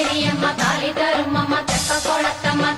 தேவி அம்மா தாலி தரும் அம்மா தெப்ப கோலத்தம்மா